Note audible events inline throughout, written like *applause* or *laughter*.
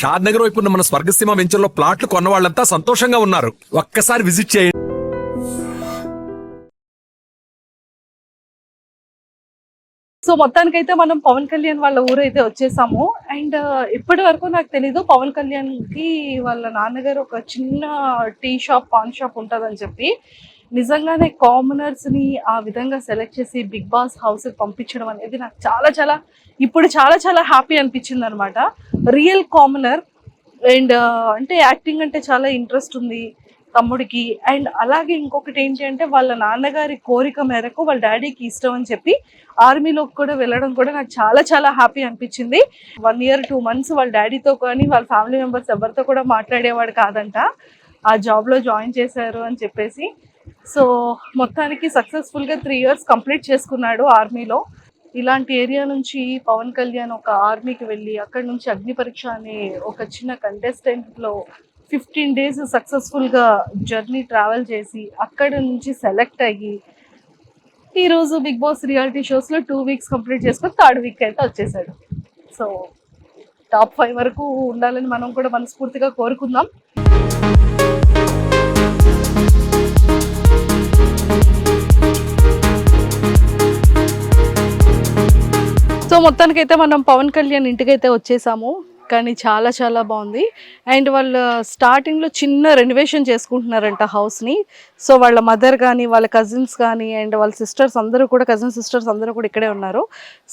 షాద్ నగర్ వైపు మన స్వర్గసీమ వెంచర్ లో ప్లాట్లు కొన్న వాళ్ళంతా సంతోషంగా ఉన్నారు ఒక్కసారి విజిట్ చేయండి సో మొత్తానికైతే మనం పవన్ కళ్యాణ్ వాళ్ళ ఊరైతే వచ్చేసాము అండ్ ఇప్పటి వరకు నాకు తెలీదు పవన్ కళ్యాణ్ కి వాళ్ళ నాన్నగారు ఒక చిన్న టీ షాప్ పాన్ షాప్ ఉంటుందని చెప్పి నిజంగానే కామనర్స్ని ఆ విధంగా సెలెక్ట్ చేసి బిగ్ బాస్ హౌస్కి పంపించడం అనేది నాకు చాలా చాలా ఇప్పుడు చాలా చాలా హ్యాపీ అనిపించింది అనమాట రియల్ కామనర్ అండ్ అంటే యాక్టింగ్ అంటే చాలా ఇంట్రెస్ట్ ఉంది తమ్ముడికి అండ్ అలాగే ఇంకొకటి ఏంటి అంటే వాళ్ళ నాన్నగారి కోరిక మేరకు వాళ్ళ డాడీకి ఇష్టం అని చెప్పి ఆర్మీలోకి కూడా వెళ్ళడం కూడా నాకు చాలా చాలా హ్యాపీ అనిపించింది వన్ ఇయర్ టూ మంత్స్ వాళ్ళ డాడీతో కానీ వాళ్ళ ఫ్యామిలీ మెంబర్స్ ఎవరితో కూడా మాట్లాడేవాడు కాదంట ఆ జాబ్లో జాయిన్ చేశారు అని చెప్పేసి సో మొత్తానికి సక్సెస్ఫుల్గా త్రీ ఇయర్స్ కంప్లీట్ చేసుకున్నాడు ఆర్మీలో ఇలాంటి ఏరియా నుంచి పవన్ కళ్యాణ్ ఒక ఆర్మీకి వెళ్ళి అక్కడ నుంచి అగ్ని పరీక్ష అనే ఒక చిన్న కంటెస్టెంట్లో ఫిఫ్టీన్ డేస్ సక్సెస్ఫుల్గా జర్నీ ట్రావెల్ చేసి అక్కడ నుంచి సెలెక్ట్ అయ్యి ఈరోజు బిగ్ బాస్ రియాలిటీ షోస్లో టూ వీక్స్ కంప్లీట్ చేసుకొని థర్డ్ వీక్ అయితే వచ్చేసాడు సో టాప్ ఫైవ్ వరకు ఉండాలని మనం కూడా మనస్ఫూర్తిగా కోరుకుందాం సో మొత్తానికి అయితే మనం పవన్ కళ్యాణ్ ఇంటికైతే వచ్చేసాము కానీ చాలా చాలా బాగుంది అండ్ వాళ్ళు స్టార్టింగ్లో చిన్న రెనోవేషన్ చేసుకుంటున్నారంట హౌస్ని సో వాళ్ళ మదర్ కానీ వాళ్ళ కజిన్స్ కానీ అండ్ వాళ్ళ సిస్టర్స్ అందరూ కూడా కజిన్ సిస్టర్స్ అందరూ కూడా ఇక్కడే ఉన్నారు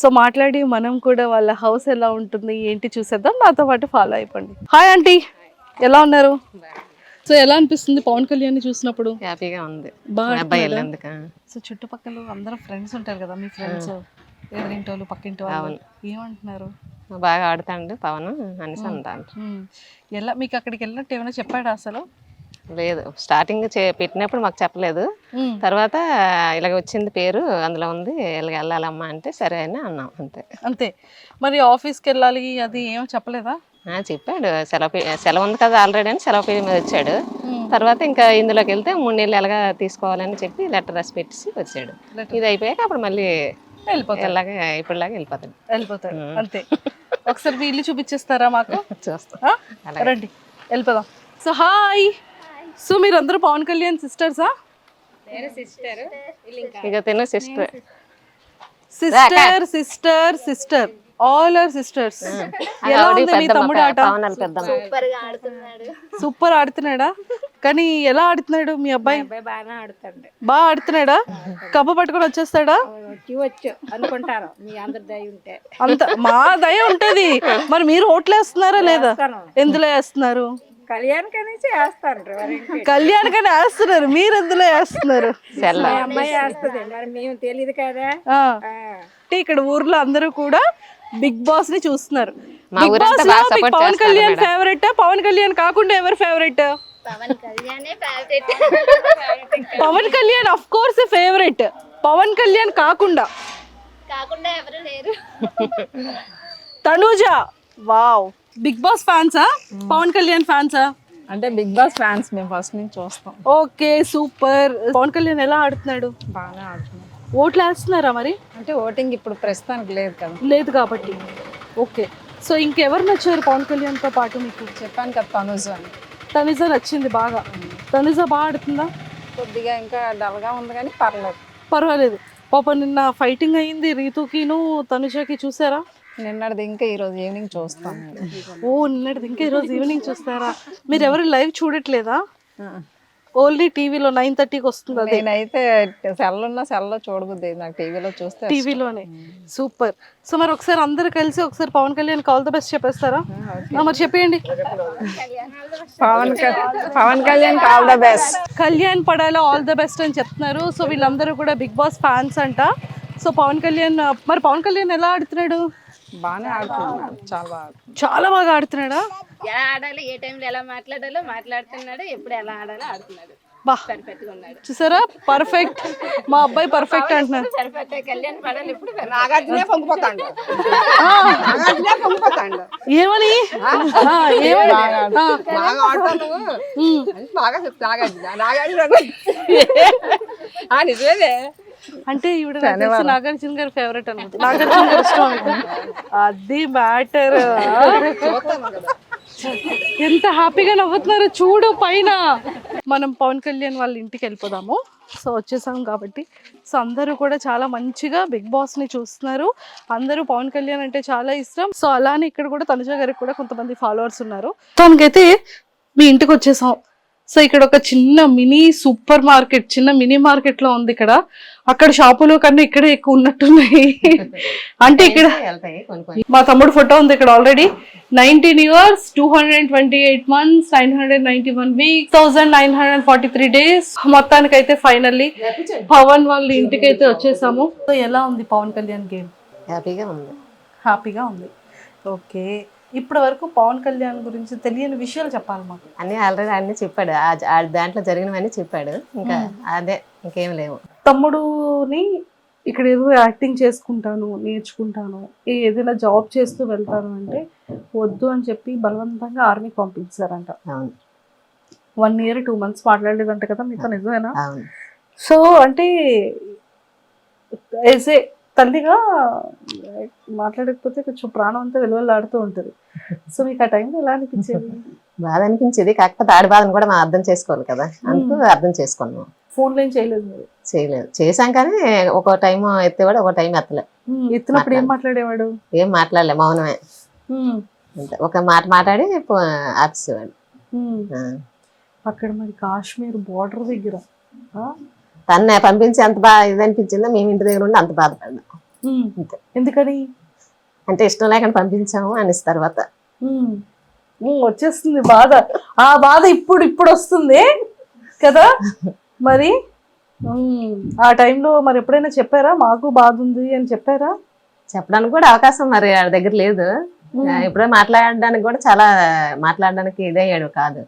సో మాట్లాడి మనం కూడా వాళ్ళ హౌస్ ఎలా ఉంటుంది ఏంటి చూసేద్దాం నాతో పాటు ఫాలో అయిపోండి హాయ్ ఆంటీ ఎలా ఉన్నారు సో ఎలా అనిపిస్తుంది పవన్ కళ్యాణ్ చూసినప్పుడు హ్యాపీగా ఉంది బాగా సో చుట్టుపక్కల అందరూ ఫ్రెండ్స్ ఉంటారు కదా మీ ఫ్రెండ్స్ ఎవరింటి వాళ్ళు పక్కింటి వాళ్ళు ఏమంటున్నారు బాగా ఆడతాడు పవన్ అనేసి అంటాను ఎలా మీకు అక్కడికి వెళ్ళినట్టు ఏమైనా చెప్పాడు అసలు లేదు స్టార్టింగ్ పెట్టినప్పుడు మాకు చెప్పలేదు తర్వాత ఇలాగ వచ్చింది పేరు అందులో ఉంది ఇలాగ వెళ్ళాలమ్మా అంటే సరే అని అన్నాం అంతే అంతే మరి ఆఫీస్కి వెళ్ళాలి అది ఏమో చెప్పలేదా చెప్పాడు సెలవు సెలవు ఉంది కదా ఆల్రెడీ అని సెలవు పేరు మీద వచ్చాడు తర్వాత ఇంకా ఇందులోకి వెళ్తే మూడు నెలలు ఎలాగ తీసుకోవాలని చెప్పి లెటర్ రాసి పెట్టి వచ్చాడు ఇది అయిపోయాక అప్పుడు మళ్ళీ వెళ్ళిపోతాడు ఇలాగే ఇప్పుడులాగా వెళ్ళిపోతాడు వెళ్ళిపోతాడు అంతే ఒకసారి మీ ఇల్లు చూపించేస్తారా మాకు చూస్తా రండి వెళ్ళిపోదాం సో హాయ్ సో మీరు మీరందరూ పవన్ కళ్యాణ్ సిస్టర్సా సిస్టర్ ఇక తిన sister sister sister sister all are sisters ఎలా ఉంది మీ తమ్ముడు ఆట సూపర్ ఆడుతున్నాడు సూపర్ ఆడుతున్నాడా కానీ ఎలా ఆడుతున్నాడు మీ అబ్బాయి బాగా ఆడుతాడు బాగా ఆడుతున్నాడా కప్ప పట్టుకొని వచ్చేస్తాడా వచ్చు మీ అందరి దయ ఉంటే అంత మా దయ ఉంటది మరి మీరు ఓట్లు వేస్తున్నారా లేదా ఎందులో వేస్తున్నారు కళ్యాణ్ కళ్యాణ్ కనీ వేస్తున్నారు మీరు ఎందులో వేస్తున్నారు అమ్మాయి వేస్తుంది తెలియదు కదా ఇక్కడ ఊర్లో అందరూ కూడా బిగ్ బాస్ ని చూస్తున్నారు బిగ్ బాస్ లో పవన్ కళ్యాణ్ ఫేవరెట్ పవన్ కళ్యాణ్ కాకుండా ఎవరు favourite Pawan Kalyan of course favourite Pawan Kalyan కాకుండా కాకుండా ఎవరు లేరు తనూజ వావ్ బిగ్ బాస్ ఫ్యాన్సా పవన్ కళ్యాణ్ ఫ్యాన్సా అంటే బిగ్ బాస్ ఫ్యాన్స్ మేము ఫస్ట్ నుంచి చూస్తాం ఓకే సూపర్ పవన్ కళ్యాణ్ ఎలా ఆడుతున్నాడు బాగానే ఆడుతున్నాడు ఓట్లు వేస్తున్నారా మరి అంటే ఓటింగ్ ఇప్పుడు ప్రస్తుతానికి లేదు కదా లేదు కాబట్టి ఓకే సో ఇంకెవరు నచ్చారు పవన్ కళ్యాణ్తో పాటు మీకు చెప్పాను కదా తనుజ అని తనుజ నచ్చింది బాగా తనుజ బాగా ఆడుతుందా కొద్దిగా ఇంకా డల్గా ఉంది కానీ పర్లేదు పర్వాలేదు పాప నిన్న ఫైటింగ్ అయ్యింది రీతుకిను తనుషకి చూసారా నిన్నటిది ఇంకా ఈరోజు ఈవినింగ్ చూస్తాను ఓ నిన్నటిది ఇంకా ఈరోజు ఈవినింగ్ చూస్తారా మీరు ఎవరు లైవ్ చూడట్లేదా ఓన్లీ టీవీలో నైన్ థర్టీకి వస్తుంది అదే నేనైతే సెల్ సెల్ సెల్లో చూడబుద్ది నాకు టీవీలో చూస్తే టీవీలోనే సూపర్ సో మరి ఒకసారి అందరు కలిసి ఒకసారి Pawan Kalyan call the best చెప్పేస్తారా మరి చెప్పేయండి Pawan Pawan Kalyan call the best Kalyan పడాలో ఆల్ ద బెస్ట్ అని చెప్తున్నారు సో వీళ్ళందరూ కూడా బిగ్ బాస్ ఫ్యాన్స్ అంట సో పవన్ కళ్యాణ్ మరి పవన్ కళ్యాణ్ ఎలా ఆడుతున్నాడు బాగానే ఆడుతున్నాడు చాలా బాగా చాలా బాగా ఆడుతున్నాడా ఎలా ఆడాలి ఏ టైంలో ఎలా మాట్లాడాలో మాట్లాడుతున్నాడు ఎప్పుడు ఎలా ఆడాలో ఆడుతున్నాడు చూసారా పర్ఫెక్ట్ మా అబ్బాయి పర్ఫెక్ట్ అంటున్నారు సరిపోతే కళ్యాణ్ ఇప్పుడు ఏమని బాగా నిజమేదే అంటే ఈవిడ నాగార్జున గారి ఫేవరెట్ అనమాట నాగార్జున అది మ్యాటర్ ఎంత హ్యాపీగా నవ్వుతున్నారు చూడు పైన మనం పవన్ కళ్యాణ్ వాళ్ళ ఇంటికి వెళ్ళిపోదాము సో వచ్చేసాం కాబట్టి సో అందరూ కూడా చాలా మంచిగా బిగ్ బాస్ ని చూస్తున్నారు అందరూ పవన్ కళ్యాణ్ అంటే చాలా ఇష్టం సో అలానే ఇక్కడ కూడా తనుజ గారికి కూడా కొంతమంది ఫాలోవర్స్ ఉన్నారు తనకైతే మీ ఇంటికి వచ్చేసాం సో ఇక్కడ ఒక చిన్న మినీ సూపర్ మార్కెట్ చిన్న మినీ మార్కెట్ లో ఉంది ఇక్కడ అక్కడ షాపులో కన్నా ఇక్కడే ఎక్కువ ఉన్నట్టున్నాయి అంటే ఇక్కడ మా తమ్ముడు ఫోటో ఉంది ఇక్కడ already nineteen years two hundred twenty eight months nine hundred ninety one week thousand nine hundred forty three days మొత్తానికి అయితే ఫైనల్లీ పవన్ వాళ్ళ ఇంటికి అయితే వచ్చేసాము ఎలా ఉంది పవన్ కళ్యాణ్ గేమ్ హ్యాపీగా ఉంది హ్యాపీగా ఉంది ఓకే ఇప్పటి వరకు పవన్ కళ్యాణ్ గురించి తెలియని విషయాలు చెప్పాలి మాకు అన్ని ఆల్రెడీ అన్ని చెప్పాడు దాంట్లో జరిగినవన్నీ చెప్పాడు ఇంకా అదే ఇంకేం లేవు తమ్ముడుని ఇక్కడ ఏదో యాక్టింగ్ చేసుకుంటాను నేర్చుకుంటాను ఏదైనా జాబ్ చేస్తూ వెళ్తాను అంటే వద్దు అని చెప్పి బలవంతంగా ఆర్మీ పంపించారంట వన్ ఇయర్ టూ మంత్స్ మాట్లాడలేదంట కదా మీతో నిజమేనా సో అంటే ఏజే ఏ తల్లిగా మాట్లాడకపోతే కొంచెం ప్రాణం అంతా వెలువలాడుతూ ఉంటుంది సో మీకు ఆ టైంలో ఎలా అనిపించేది బాధ అనిపించేది కాకపోతే ఆడి బాధను కూడా మనం అర్థం చేసుకోవాలి కదా అందుకు అర్థం చేసుకున్నాం ఫోన్ లైన్ చేయలేదు మీరు చేయలేదు చేశాం కానీ ఒక టైం ఎత్తేవాడు ఒక టైం ఎత్తలే ఎత్తినప్పుడు ఏం మాట్లాడేవాడు ఏం మాట్లాడలే మౌనమే ఒక మాట మాట్లాడి ఆపిసేవాడు అక్కడ మరి కాశ్మీర్ బోర్డర్ దగ్గర తన్నే పంపించి అంత బాగా ఇది అనిపించిందో మేము ఇంటి దగ్గర ఉండి అంత బాధపడ్డాం ఎందుకని అంటే ఇష్టం లేకుండా పంపించాము అనేసి తర్వాత వచ్చేస్తుంది బాధ ఆ బాధ ఇప్పుడు ఇప్పుడు వస్తుంది కదా *laughs* మరి ఆ టైంలో మరి ఎప్పుడైనా చెప్పారా మాకు బాధ ఉంది అని చెప్పారా చెప్పడానికి కూడా అవకాశం మరి ఆడ దగ్గర లేదు ఇప్పుడే మాట్లాడడానికి కూడా చాలా మాట్లాడడానికి ఇదయ్యాడు కాదు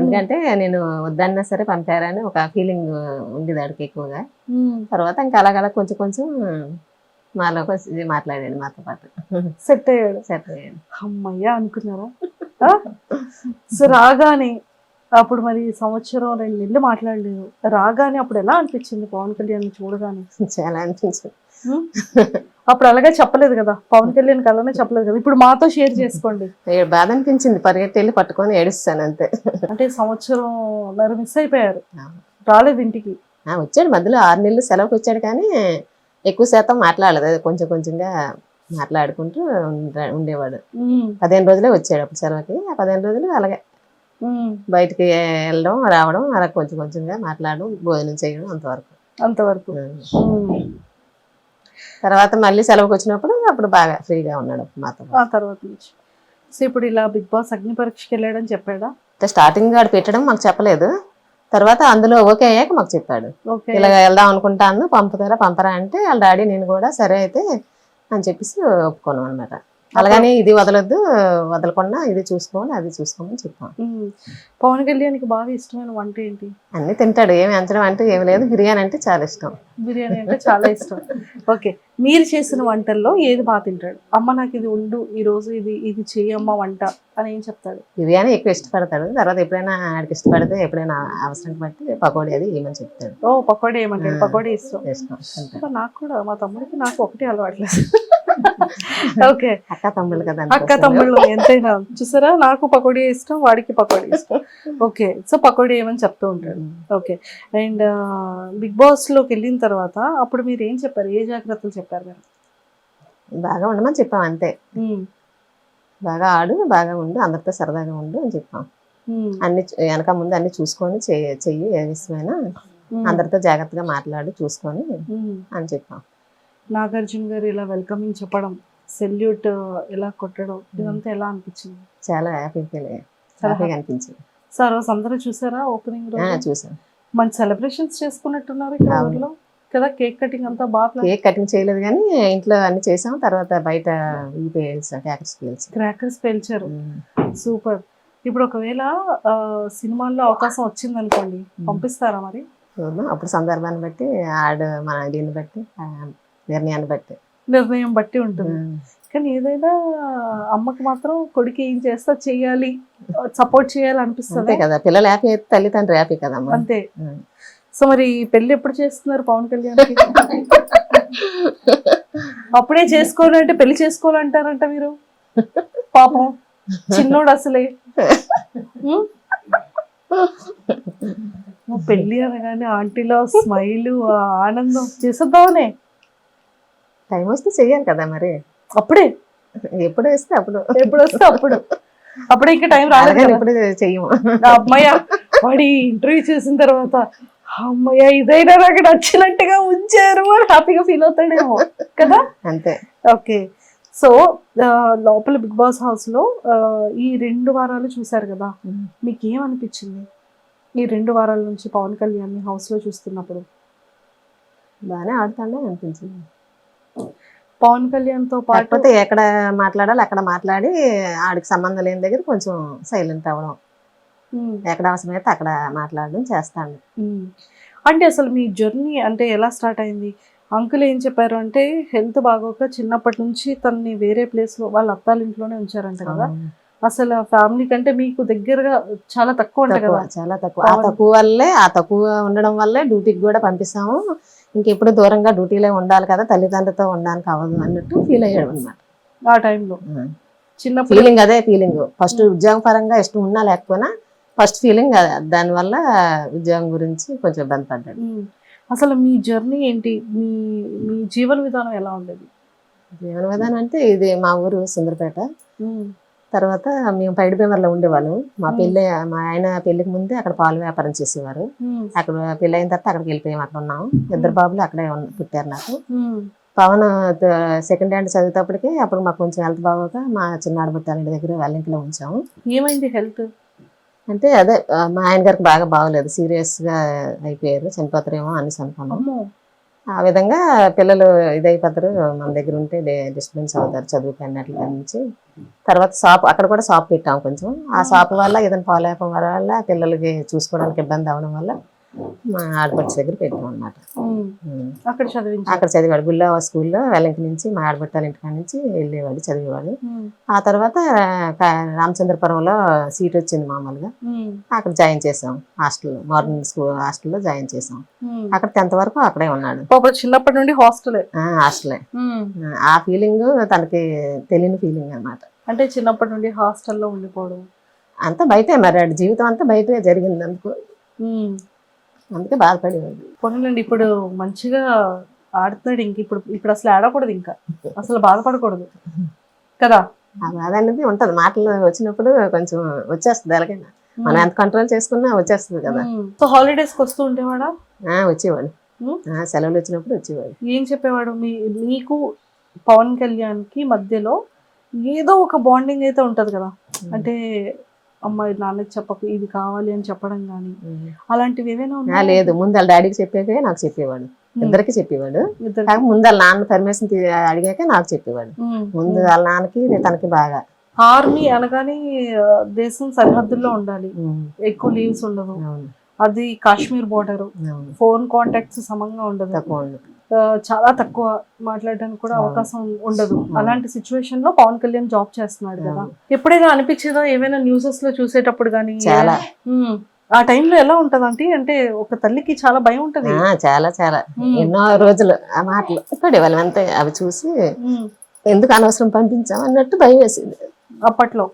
ఎందుకంటే నేను వద్దన్నా సరే పంపారని ఒక ఫీలింగ్ ఉంది ఆడికి ఎక్కువగా తర్వాత ఇంకా అలాగలా కొంచెం కొంచెం మాలో మాట్లాడాడు మాతో పాటు సెట్ అయ్యాడు సెట్ అయ్యాడు అమ్మయ్యా అనుకున్నారా సో రాగానే అప్పుడు మరి సంవత్సరం రెండు నెలలు మాట్లాడలేదు రాగానే అప్పుడు ఎలా అనిపించింది పవన్ కళ్యాణ్ చూడగానే చాలా అనిపించింది అప్పుడు అలాగే చెప్పలేదు కదా పవన్ కళ్యాణ్ కలనే చెప్పలేదు కదా ఇప్పుడు మాతో షేర్ చేసుకోండి బాధ అనిపించింది పరిగెట్టెళ్ళి పట్టుకొని ఏడుస్తాను అంతే అంటే సంవత్సరం మిస్ అయిపోయారు రాలేదు ఇంటికి వచ్చాడు మధ్యలో ఆరు నెలలు సెలవుకి వచ్చాడు కానీ ఎక్కువ శాతం మాట్లాడలేదు కొంచెం కొంచెంగా మాట్లాడుకుంటూ ఉండేవాడు పదిహేను రోజులే వచ్చాడు అప్పుడు సెలవుకి ఆ పదిహేను రోజులు అలాగే బయటికి వెళ్ళడం రావడం అలా కొంచెం కొంచెంగా మాట్లాడడం భోజనం చేయడం అంతవరకు అంతవరకు తర్వాత మళ్ళీ సెలవుకి వచ్చినప్పుడు అప్పుడు బాగా ఫ్రీగా ఉన్నాడు మాతో ఆ తర్వాత నుంచి సో ఇప్పుడు ఇలా బిగ్ బాస్ అగ్ని పరీక్షకి వెళ్ళాడని చెప్పాడా అంటే స్టార్టింగ్ వాడు పెట్టడం మాకు చెప్పలేదు తర్వాత అందులో ఓకే అయ్యాక మాకు చెప్పాడు ఇలా వెళ్దాం అనుకుంటాను పంపుతారా పంపరా అంటే వాళ్ళ డాడీ నేను కూడా సరే అయితే అని చెప్పేసి ఒప్పుకోను అనమాట అలాగనే ఇది వదలొద్దు వదలకుండా ఇది చూసుకోవాలి అది చూసుకోమని చెప్పాం పవన్ కళ్యాణ్కి బాగా ఇష్టమైన వంట ఏంటి అన్ని తింటాడు ఏమి అంచడం అంటే ఏమి లేదు బిర్యానీ అంటే చాలా ఇష్టం బిర్యానీ అంటే చాలా ఇష్టం ఓకే మీరు చేసిన వంటల్లో ఏది బాగా తింటాడు అమ్మ నాకు ఇది ఉండు ఈ రోజు ఇది ఇది చేయమ్మ వంట అని ఏం చెప్తాడు బిర్యానీ ఎక్కువ ఇష్టపడతాడు తర్వాత ఎప్పుడైనా ఆడికి ఇష్టపడితే ఎప్పుడైనా అవసరం బట్టి పకోడీ అది ఏమని చెప్తాడు ఓ పకోడీ ఏమంటాడు పకోడీ ఇష్టం ఇష్టం నాకు కూడా మా తమ్ముడికి నాకు ఒకటే అలవాట్లేదు *laughs* ఓకే అక్క తమ్ముళ్ళు కదా అక్క తమ్ముళ్ళు ఎంతైనా చూసారా నాకు పకోడీ ఇష్టం వాడికి పకోడీ ఇష్టం ఓకే సో పకోడీ ఏమని చెప్తూ ఉంటాడు ఓకే అండ్ బిగ్ బాస్లోకి వెళ్ళిన తర్వాత అప్పుడు మీరు ఏం చెప్పారు ఏ జాగ్రత్తలు చెప్పారు మీరు బాగా ఉండమని చెప్పాం అంతే బాగా ఆడు బాగా ఉండు అందరితో సరదాగా ఉండు అని చెప్పాం అన్ని వెనక ముందు అన్ని చూసుకొని చెయ్యి ఏ విషయమైన అందరితో జాగ్రత్తగా మాట్లాడి చూసుకొని అని చెప్పాం నాగార్జున గారు ఇలా వెల్కమింగ్ చెప్పడం సెల్యూట్ ఎలా కొట్టడం ఇదంతా ఎలా అనిపించింది చాలా హ్యాపీ ఫీల్ హ్యాపీగా అనిపించింది సార్ అందరూ చూసారా ఓపెనింగ్ చూసాను మంచి సెలబ్రేషన్స్ చేసుకున్నట్టున్నారు ఇక్కడ కదా కేక్ కటింగ్ అంతా బాగా కేక్ కటింగ్ చేయలేదు కానీ ఇంట్లో అన్ని చేసాం తర్వాత బయట క్రాకర్స్ క్రాకర్స్ పేల్చారు సూపర్ ఇప్పుడు ఒకవేళ సినిమాల్లో అవకాశం వచ్చింది అనుకోండి పంపిస్తారా మరి అప్పుడు సందర్భాన్ని బట్టి ఆడ మన దీన్ని బట్టి నిర్ణయాన్ని బట్టి నిర్ణయం బట్టి ఉంటుంది కానీ ఏదైనా అమ్మకి మాత్రం కొడుకు ఏం చేస్తా చేయాలి సపోర్ట్ చేయాలి అనిపిస్తుంది కదా పిల్లలు హ్యాపీ అయితే తల్లిదండ్రులు హ్యాపీ కదా అంతే సో మరి పెళ్లి ఎప్పుడు చేస్తున్నారు పవన్ కళ్యాణ్ *laughs* అప్పుడే చేసుకోవాలంటే పెళ్లి చేసుకోవాలంటారంట మీరు పాపం చిన్నోడు అసలే *laughs* పెళ్లి అనగానే ఆంటీలో స్మైల్ ఆనందం చేసేద్దామనే టైం వస్తే చెయ్యాలి కదా మరి అప్పుడే ఎప్పుడు వేస్తే అప్పుడు ఎప్పుడు వస్తే అప్పుడు అప్పుడే ఇంకా టైం రాలేదు ఇప్పుడు చెయ్యము అమ్మాయి వాడి ఇంటర్వ్యూ చేసిన తర్వాత అమ్మయ్య ఇదైనా నాకు నచ్చినట్టుగా ఉంచారు అని హ్యాపీగా ఫీల్ అవుతాడేమో కదా అంతే ఓకే సో లోపల బిగ్ బాస్ హౌస్ లో ఈ రెండు వారాలు చూసారు కదా మీకు ఏమనిపించింది ఈ రెండు వారాల నుంచి పవన్ కళ్యాణ్ హౌస్ లో చూస్తున్నప్పుడు బాగానే ఆడతానే అనిపించింది పవన్ కళ్యాణ్ తో పాటు ఎక్కడ మాట్లాడాలి అక్కడ మాట్లాడి ఆడికి సంబంధం లేని దగ్గర కొంచెం సైలెంట్ అవ్వడం ఎక్కడ అవసరమైతే అక్కడ మాట్లాడడం చేస్తాను అంటే అసలు మీ జర్నీ అంటే ఎలా స్టార్ట్ అయింది అంకుల్ ఏం చెప్పారు అంటే హెల్త్ బాగోక చిన్నప్పటి నుంచి తనని వేరే ప్లేస్ లో వాళ్ళ అత్తాల ఇంట్లోనే ఉంచారంట కదా అసలు ఫ్యామిలీ కంటే మీకు దగ్గరగా చాలా తక్కువ ఉంటుంది కదా చాలా తక్కువ ఆ తక్కువ వల్లే ఆ తక్కువ ఉండడం వల్లే డ్యూటీకి కూడా పంపిస్తాము ఇంకెప్పుడు దూరంగా డ్యూటీలో ఉండాలి కదా తల్లిదండ్రులతో ఉండడానికి అవ్వదు అన్నట్టు ఫీల్ అయ్యాడు అనమాట ఆ టైంలో చిన్న ఫీలింగ్ అదే ఫీలింగ్ ఫస్ట్ ఉద్యోగం పరంగా ఇష్టం ఉన్నా లేకపోయినా ఫస్ట్ ఫీలింగ్ దానివల్ల ఉద్యోగం గురించి కొంచెం ఇబ్బంది పడ్డాడు అసలు మీ జర్నీ ఏంటి మీ మీ జీవన విధానం ఎలా ఉండేది జీవన విధానం అంటే ఇది మా ఊరు సుందరపేట తర్వాత మేము పైడిబేమర్లో ఉండేవాళ్ళం మా పెళ్ళి మా ఆయన పెళ్లికి ముందే అక్కడ పాలు వ్యాపారం చేసేవారు అక్కడ పెళ్ళి అయిన తర్వాత అక్కడికి వెళ్ళిపోయాం అక్కడ ఉన్నాము ఇద్దరు బాబులు అక్కడే పుట్టారు నాకు పవన్ సెకండ్ హ్యాండ్ చదివేటప్పటికే అప్పుడు మాకు కొంచెం హెల్త్ బాగోక మా చిన్న ఆడబట్టాలి దగ్గర వాళ్ళ ఇంట్లో ఉంచాము ఏమైంది హెల్త్ అంటే అదే మా ఆయన గారికి బాగా బాగోలేదు సీరియస్గా అయిపోయారు చనిపోతారేమో అనేసి అనుకున్నాం ఆ విధంగా పిల్లలు ఇదైపోతారు మన దగ్గర ఉంటే డిస్టర్బెన్స్ అవుతారు చదువుకి అన్నట్లు నుంచి తర్వాత షాప్ అక్కడ కూడా షాప్ పెట్టాం కొంచెం ఆ షాప్ వల్ల ఏదైనా పాలేపం వల్ల పిల్లలకి చూసుకోవడానికి ఇబ్బంది అవడం వల్ల మా ఆడపడి దగ్గర పెట్టాం అనమాట అక్కడ చదివించి అక్కడ చదివాడు గుల్లా స్కూల్లో వెలంకి నుంచి మా ఆడపట్టాల ఇంటికాడ నుంచి వెళ్ళేవాడు చదివేవాడు ఆ తర్వాత రామచంద్రపురంలో సీట్ వచ్చింది మామూలుగా అక్కడ జాయిన్ చేసాం హాస్టల్ మార్నింగ్ స్కూల్ హాస్టల్లో జాయిన్ చేసాం అక్కడ టెన్త్ వరకు అక్కడే ఉన్నాడు చిన్నప్పటి నుండి హాస్టల్ హాస్టలే ఆ ఫీలింగ్ తనకి తెలియని ఫీలింగ్ అనమాట అంటే చిన్నప్పటి నుండి హాస్టల్లో ఉండిపోవడం అంతా బయటే మరి జీవితం అంతా బయటే జరిగింది అందుకు అందుకే బాధపడేవాడు పోనీలండి ఇప్పుడు మంచిగా ఆడుతున్నాడు ఇంక ఇప్పుడు ఇప్పుడు అసలు ఆడకూడదు ఇంకా అసలు బాధపడకూడదు కదా ఆ బాధ అనేది ఉంటుంది మాటలు వచ్చినప్పుడు కొంచెం వచ్చేస్తుంది ఎలాగైనా మనం ఎంత కంట్రోల్ చేసుకున్నా వచ్చేస్తుంది కదా సో హాలిడేస్కి వస్తూ ఉంటేవాడా వచ్చేవాడు సెలవులు వచ్చినప్పుడు వచ్చేవాడు ఏం చెప్పేవాడు మీ మీకు పవన్ కళ్యాణ్ కి మధ్యలో ఏదో ఒక బాండింగ్ అయితే ఉంటది కదా అంటే అమ్మ నాన్నకి చెప్పకు ఇది కావాలి అని చెప్పడం కానీ అలాంటివి ఏవైనా లేదు ముందు వాళ్ళ డాడీకి చెప్పాకే నాకు చెప్పేవాడు ఇద్దరికి చెప్పేవాడు ముందు వాళ్ళ నాన్న పర్మిషన్ అడిగాక నాకు చెప్పేవాడు ముందు వాళ్ళ నాన్నకి తనకి బాగా ఆర్మీ అనగానే దేశం సరిహద్దుల్లో ఉండాలి ఎక్కువ లీవ్స్ ఉండవు అది కాశ్మీర్ బోర్డర్ ఫోన్ కాంటాక్ట్స్ సమంగా ఉండదు చాలా తక్కువ మాట్లాడడానికి కూడా అవకాశం ఉండదు అలాంటి సిచ్యువేషన్ లో పవన్ కళ్యాణ్ జాబ్ చేస్తున్నాడు కదా ఎప్పుడైనా అనిపించేదో ఏమైనా న్యూసెస్ లో చూసేటప్పుడు కానీ చాలా ఆ టైంలో ఎలా ఉంటది అంటే ఒక తల్లికి చాలా భయం ఉంటది చాలా చాలా ఎన్నో రోజులు ఆ మాటలు ఇప్పుడు వాళ్ళంతా అవి చూసి ఎందుకు అనవసరం పంపించాం అన్నట్టు భయం వేసింది అప్పట్లో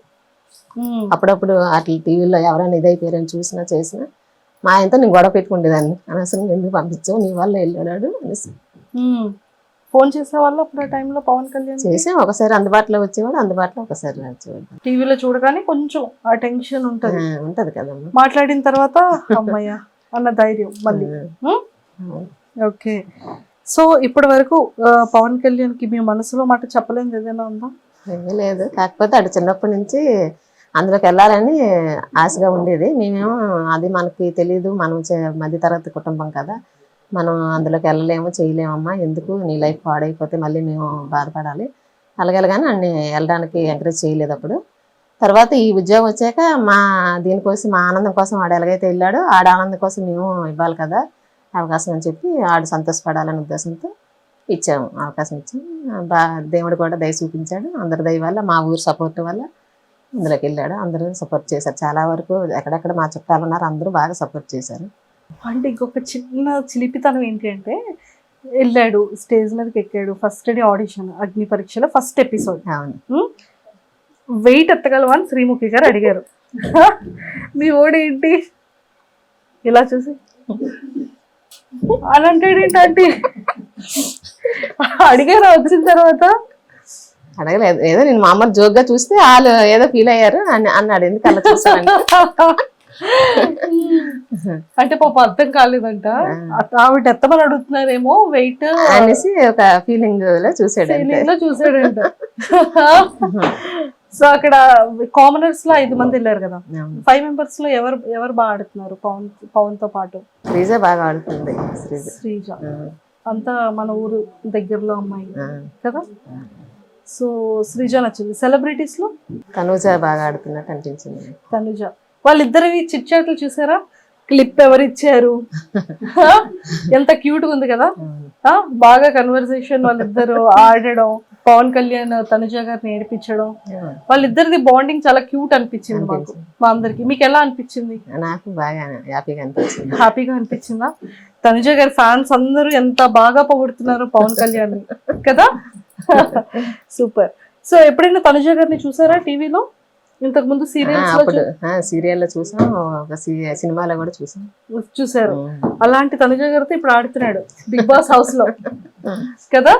అప్పుడప్పుడు అట్లా టీవీలో ఎవరైనా ఇదైపోయారని చూసినా చేసినా మా ఆయనతో నేను గొడవ పెట్టుకుండేదాన్ని అనవసరం ఎందుకు పంపించావు నీ వల్ల వెళ్ళాడు అనేసి ఫోన్ వాళ్ళు అప్పుడు ఆ టైంలో పవన్ కళ్యాణ్ చేసి ఒకసారి అందుబాటులో వచ్చేవాడు అందుబాటులో ఒకసారి టీవీలో చూడగానే కొంచెం ఆ టెన్షన్ ఉంటది ఉంటది మాట్లాడిన తర్వాత అమ్మయ్య అన్న ధైర్యం మళ్ళీ ఓకే సో ఇప్పటి వరకు పవన్ కళ్యాణ్కి మీ మనసులో మాట చెప్పలేదు ఏదైనా ఉందా లేదు కాకపోతే అటు చిన్నప్పటి నుంచి అందులోకి వెళ్ళాలని ఆశగా ఉండేది మేమేమో అది మనకి తెలియదు మనం మధ్య తరగతి కుటుంబం కదా మనం అందులోకి వెళ్ళలేము చేయలేమమ్మా ఎందుకు నీ లైఫ్ పాడైపోతే మళ్ళీ మేము బాధపడాలి అలాగలగానే అన్ని వెళ్ళడానికి ఎంకరేజ్ చేయలేదు అప్పుడు తర్వాత ఈ ఉద్యోగం వచ్చాక మా దీనికోసం మా ఆనందం కోసం వాడు ఎలాగైతే వెళ్ళాడో ఆడ ఆనందం కోసం మేము ఇవ్వాలి కదా అవకాశం అని చెప్పి ఆడు సంతోషపడాలనే ఉద్దేశంతో ఇచ్చాము అవకాశం ఇచ్చాము బా దేవుడు కూడా దయ చూపించాడు అందరి దయ వల్ల మా ఊరు సపోర్ట్ వల్ల అందులోకి వెళ్ళాడు అందరూ సపోర్ట్ చేశారు చాలా వరకు ఎక్కడెక్కడ మా చుట్టాలు ఉన్నారు అందరూ బాగా సపోర్ట్ చేశారు అంటే ఇంకొక చిన్న చిలిపితనం ఏంటి అంటే వెళ్ళాడు స్టేజ్ మీదకి ఎక్కాడు ఫస్ట్ డే ఆడిషన్ అగ్ని పరీక్షలో ఫస్ట్ ఎపిసోడ్ అవును వెయిట్ ఎత్తగలవా అని శ్రీముఖి గారు అడిగారు *laughs* మీ ఓడేంటి ఇలా చూసి అని అంటాడేంటి అంటే అడిగారు వచ్చిన తర్వాత అడగలేదు ఏదో నేను మామూలు జోక్గా చూస్తే వాళ్ళు ఏదో ఫీల్ అయ్యారు అని అన్నాడు ఎందుకు అలా చూసాను *laughs* అంటే పాప అర్థం కాలేదంట ఆవిడ ఎత్తమని అడుగుతున్నారేమో వెయిట్ అనేసి ఒక ఫీలింగ్ లో చూసాడు లో చూసాడంట *laughs* సో అక్కడ కామనర్స్ లో ఐదు మంది వెళ్ళారు కదా ఫైవ్ మెంబర్స్ లో ఎవరు ఎవరు బాగా ఆడుతున్నారు పవన్ పవన్ తో పాటు శ్రీజ బాగా ఆడుతుంది శ్రీజ అంతా మన ఊరు దగ్గరలో అమ్మాయి కదా సో శ్రీజ నచ్చింది లో తనుజ బాగా ఆడుతున్నట్టు అనిపించింది తనుజ వాళ్ళిద్దరివి చిట్చాట్లు చూసారా క్లిప్ ఎవరు ఇచ్చారు ఎంత క్యూట్ ఉంది కదా బాగా కన్వర్సేషన్ వాళ్ళిద్దరు ఆడడం పవన్ కళ్యాణ్ తనుజ గారిని ఏడిపించడం వాళ్ళిద్దరిది బాండింగ్ చాలా క్యూట్ అనిపించింది మా అందరికి మీకు ఎలా అనిపించింది నాకు బాగా హ్యాపీగా అనిపించింది హ్యాపీగా అనిపించిందా తనుజ గారి ఫ్యాన్స్ అందరూ ఎంత బాగా పొగుడుతున్నారు పవన్ కళ్యాణ్ కదా సూపర్ సో ఎప్పుడైనా తనుజ గారిని చూసారా టీవీలో ఇంతకు ముందు సీరియల్ లో చూసాం ఒక సినిమాలో కూడా చూసాం చూసారు అలాంటి తనుజ గారితో ఇప్పుడు ఆడుతున్నాడు బిగ్ బాస్ హౌస్ లో కదా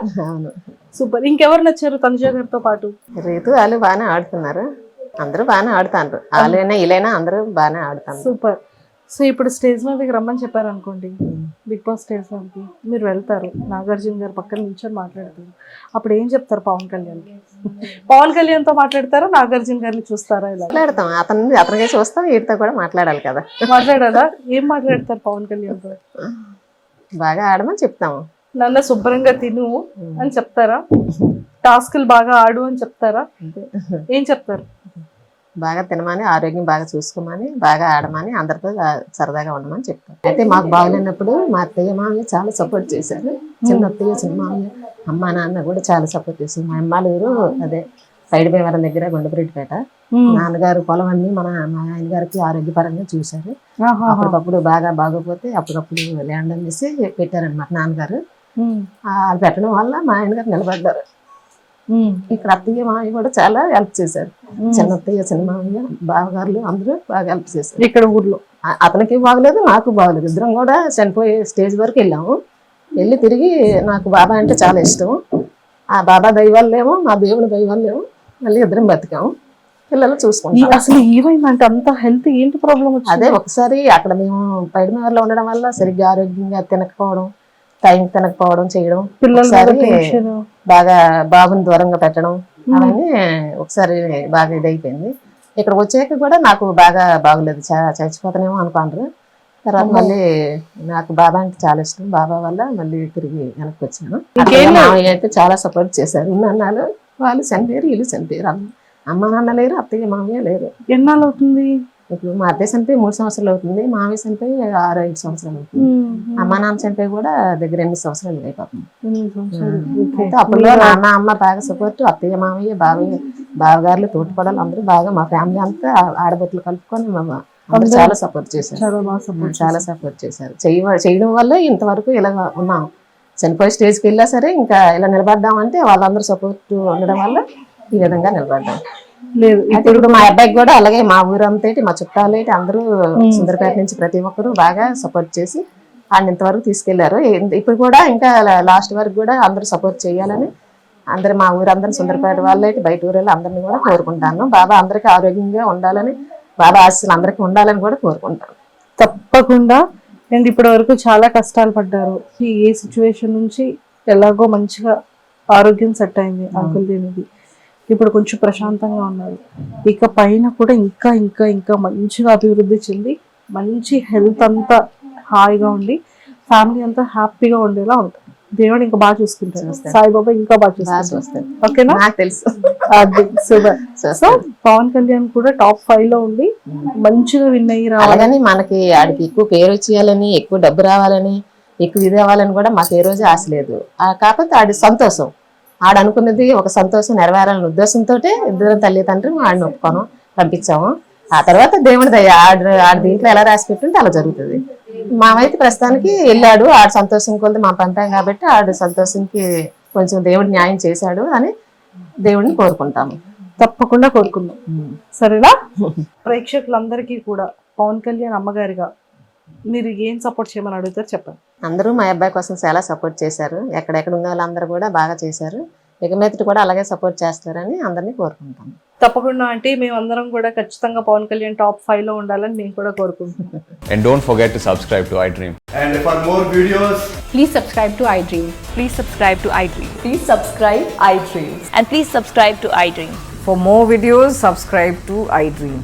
సూపర్ ఇంకెవరు నచ్చారు తనుజ గారితో పాటు రేతు వాళ్ళు బాగా ఆడుతున్నారు అందరూ బాగానే ఆడుతారు వాళ్ళైనా ఇలైనా అందరూ బాగానే ఆడుతారు సూపర్ సో ఇప్పుడు స్టేజ్ మీదకి రమ్మని చెప్పారనుకోండి బిగ్ బాస్ స్టేజ్ మీదకి మీరు వెళ్తారు నాగార్జున గారు పక్కన నిల్చొని మాట్లాడతారు అప్పుడు ఏం చెప్తారు పవన్ కళ్యాణ్ పవన్ కళ్యాణ్తో మాట్లాడతారా నాగార్జున గారిని చూస్తారా ఇలా మాట్లాడతాం అతను అతనికే చూస్తాం వీటితో కూడా మాట్లాడాలి కదా మాట్లాడాలా ఏం మాట్లాడతారు పవన్ కళ్యాణ్తో బాగా ఆడమని చెప్తాము నన్ను శుభ్రంగా తిను అని చెప్తారా *laughs* టాస్క్లు బాగా ఆడు అని చెప్తారా *laughs* ఏం చెప్తారు బాగా తినమని ఆరోగ్యం బాగా చూసుకోమని బాగా ఆడమని అందరితో సరదాగా ఉండమని చెప్పారు అయితే మాకు బాగలేనప్పుడు మా అత్తయ్య మామయ్య చాలా సపోర్ట్ చేశారు చిన్న అత్తయ్య చిన్న మామయ్య అమ్మ నాన్న కూడా చాలా సపోర్ట్ చేశారు మా ఊరు అదే సైడ్ భీమవరం దగ్గర గుండెపరెడ్డిపేట నాన్నగారు పొలం అన్ని మన మా ఆయన గారికి ఆరోగ్యపరంగా చూశారు అప్పటికప్పుడు బాగా బాగోపోతే అప్పటికప్పుడు ల్యాండ్ అనేసి పెట్టారనమాట నాన్నగారు వాళ్ళు పెట్టడం వల్ల మా ఆయన గారు నిలబడ్డారు ఇక్కడ అత్తయ్య మావయ్య కూడా చాలా హెల్ప్ చేశారు చిన్న అత్తయ్య చిన్న మామయ్య బావగారులు అందరూ బాగా హెల్ప్ చేశారు ఇక్కడ ఊర్లో అతనికి బాగలేదు నాకు బాగలేదు ఇద్దరం కూడా చనిపోయే స్టేజ్ వరకు వెళ్ళాము వెళ్ళి తిరిగి నాకు బాబా అంటే చాలా ఇష్టం ఆ బాబా దైవాలేమో మా దేవుని దైవాలేమో మళ్ళీ ఇద్దరం బతికాము పిల్లలు చూసుకుంటాం అసలు ఏమైందంటే అంత హెల్త్ ఏంటి ప్రాబ్లం అదే ఒకసారి అక్కడ మేము పైడమేవర్లో ఉండడం వల్ల సరిగ్గా ఆరోగ్యంగా తినకపోవడం టైం తినకపోవడం చేయడం పిల్లలు బాగా బాబుని దూరంగా పెట్టడం అవన్నీ ఒకసారి బాగా ఇదైపోయింది ఇక్కడికి వచ్చాక కూడా నాకు బాగా బాగలేదు చచ్చిపోతానేమో అనుకున్నారు తర్వాత మళ్ళీ నాకు బాబా అంటే చాలా ఇష్టం బాబా వల్ల మళ్ళీ తిరిగి వెనక్కి వచ్చాను అయితే చాలా సపోర్ట్ చేశారు నాన్నలు వాళ్ళు చనిపోయారు వీళ్ళు చనిపోయారు అమ్మ నాన్న లేరు అత్తయ్య మామయ్య లేరు ఎన్నాళ్ళు అవుతుంది ఇప్పుడు మా అద్దె చనిపోయి మూడు సంవత్సరాలు అవుతుంది మావి చనిపోయి ఆరు ఐదు సంవత్సరాలు అవుతుంది అమ్మా నాన్న చనిపోయి కూడా దగ్గర ఎనిమిది సంవత్సరాలు ఉన్నాయి పాపం అప్పుడు నాన్న అమ్మ బాగా సపోర్ట్ అత్తయ్య మామయ్య బావయ్య బావగారులు తోటిపడాలి అందరూ బాగా మా ఫ్యామిలీ అంతా ఆడబొట్లు కలుపుకొని మా చాలా సపోర్ట్ చేశారు చాలా సపోర్ట్ చేశారు చేయడం వల్ల ఇంతవరకు ఇలా ఉన్నాం చనిపోయే స్టేజ్కి వెళ్ళా సరే ఇంకా ఇలా నిలబడ్డామంటే వాళ్ళందరూ సపోర్ట్ ఉండడం వల్ల ఈ విధంగా నిలబడ్డాం లేదు ఇప్పుడు మా అబ్బాయికి కూడా అలాగే మా ఊరంతేటి మా చుట్టాలేటి అందరూ సుందరపేట నుంచి ప్రతి ఒక్కరు బాగా సపోర్ట్ చేసి ఆయన ఇంతవరకు తీసుకెళ్లారు ఇప్పుడు కూడా ఇంకా లాస్ట్ వరకు కూడా అందరూ సపోర్ట్ చేయాలని అందరు మా ఊరందరూ సుందరపేట వాళ్ళైతే బయట ఊరు అందరినీ కూడా కోరుకుంటాను బాబా అందరికి ఆరోగ్యంగా ఉండాలని బాబా ఆశలు అందరికీ ఉండాలని కూడా కోరుకుంటాను తప్పకుండా అండ్ ఇప్పటి వరకు చాలా కష్టాలు పడ్డారు ఏ సిచ్యువేషన్ నుంచి ఎలాగో మంచిగా ఆరోగ్యం సెట్ అయింది అంకుల్ దేనిది ఇప్పుడు కొంచెం ప్రశాంతంగా ఉన్నారు ఇక పైన కూడా ఇంకా ఇంకా ఇంకా మంచిగా అభివృద్ధి చెంది మంచి హెల్త్ అంతా హాయిగా ఉండి ఫ్యామిలీ అంతా హ్యాపీగా ఉండేలా ఉంటుంది దేవుడు ఇంకా బాగా చూసుకుంటారు సాయిబాబా ఇంకా బాగా చూసుకుంటారు ఓకేనా తెలుసు అది సూపర్ సో పవన్ కళ్యాణ్ కూడా టాప్ ఫైవ్ లో ఉండి మంచిగా విన్ అయ్యి రావాలని మనకి ఆడికి ఎక్కువ పేరు చేయాలని ఎక్కువ డబ్బు రావాలని ఎక్కువ ఇది అవ్వాలని కూడా మాకు ఏ రోజు ఆశ లేదు కాకపోతే ఆడి సంతోషం అనుకున్నది ఒక సంతోషం నెరవేరాలనే ఉద్దేశంతో ఇద్దరు తల్లి తండ్రి ఆడిని ఒప్పుకోను పంపించాము ఆ తర్వాత దేవుడి దయ ఆడు ఆడ దీంట్లో ఎలా రాసి పెట్టుంటే అలా జరుగుతుంది మామైతే ప్రస్తుతానికి వెళ్ళాడు ఆడు సంతోషం కొలిది మా పంపాం కాబట్టి ఆడు సంతోషంకి కొంచెం దేవుడు న్యాయం చేశాడు అని దేవుడిని కోరుకుంటాము తప్పకుండా కోరుకుందాం సరేనా ప్రేక్షకులందరికీ కూడా పవన్ కళ్యాణ్ అమ్మగారిగా మీరు ఏం సపోర్ట్ చేయమని అడుగుతారు చెప్పండి అందరూ మా అబ్బాయి కోసం చాలా సపోర్ట్ చేశారు ఎక్కడెక్కడ ఉన్న వాళ్ళందరూ కూడా బాగా చేశారు ఎగమెత్తు కూడా అలాగే సపోర్ట్ చేస్తారని అందరినీ కోరుకుంటాం తప్పకుండా అంటే మేమందరం కూడా ఖచ్చితంగా పవన్ కళ్యాణ్ టాప్ ఫైవ్ లో ఉండాలని మేము కూడా కోరుకుంటున్నాను and don't to subscribe to iDream and for please subscribe to iDream please subscribe I please subscribe iDream and please subscribe to I for videos subscribe to iDream